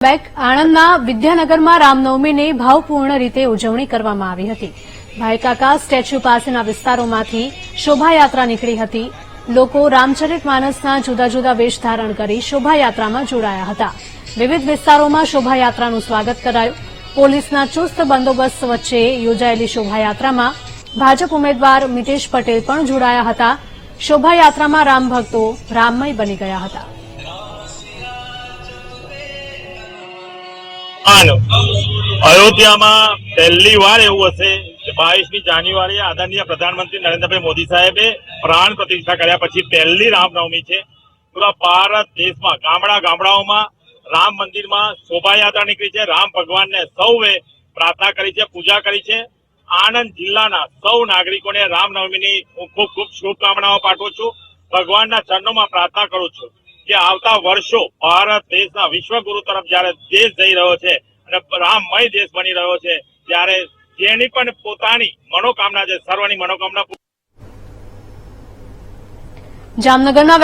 Back આણંદના વિદ્યાનગરમાં રામનવમીની ભાવપૂર્ણ રીતે ઉજવણી કરવામાં આવી હતી. ભાઈકાકા સ્ટેચ્યુ પાસેના વિસ્તારોમાંથી શોભાયાત્રા નીકળી હતી. લોકો રામચરિત માનસના જુદા જુદા વેશ ધારણ કરી શોભાયાત્રામાં જોડાયા હતા. વિવિધ વિસ્તારોમાં શોભાયાત્રાનું સ્વાગત કરાયું. પોલીસના ચુસ્ત બંદોબસ્ત વચ્ચે યોજાયેલી શોભાયાત્રામાં ભાજપ ઉમેદવાર મિતેશ પટેલ પણ જોડાયા હતા. શોભાયાત્રામાં રામ ભક્તો રામમય બની ગયા હતા. હાલો અયોધ્યામાં પહેલી વાર એવું હશે બાવીસમી જાન્યુઆરીએ આદરણીય પ્રધાનમંત્રી નરેન્દ્રભાઈ મોદી સાહેબે પ્રાણ પ્રતિષ્ઠા કર્યા પછી પહેલી રામનવમી છે. પૂરા ભારત દેશમાં, ગામડા ગામડાઓમાં રામ મંદિરમાં શોભાયાત્રા નીકળી છે. રામ ભગવાનને સૌએ પ્રાર્થના કરી છે, પૂજા કરી છે. આણંદ જિલ્લાના સૌ નાગરિકોને રામનવમીની હું ખૂબ ખૂબ શુભકામનાઓ પાઠવું છું. ભગવાનના ચરણોમાં પ્રાર્થના કરું છું. કે આવતા વર્ષો ભારત દેશના વિશ્વગુરુ તરફ જયારે દેશ જઈ રહ્યો છે અને રામમય દેશ બની રહ્યો છે, ત્યારે જેની પણ પોતાની મનોકામના છે, સર્વની મનોકામના જામનગરના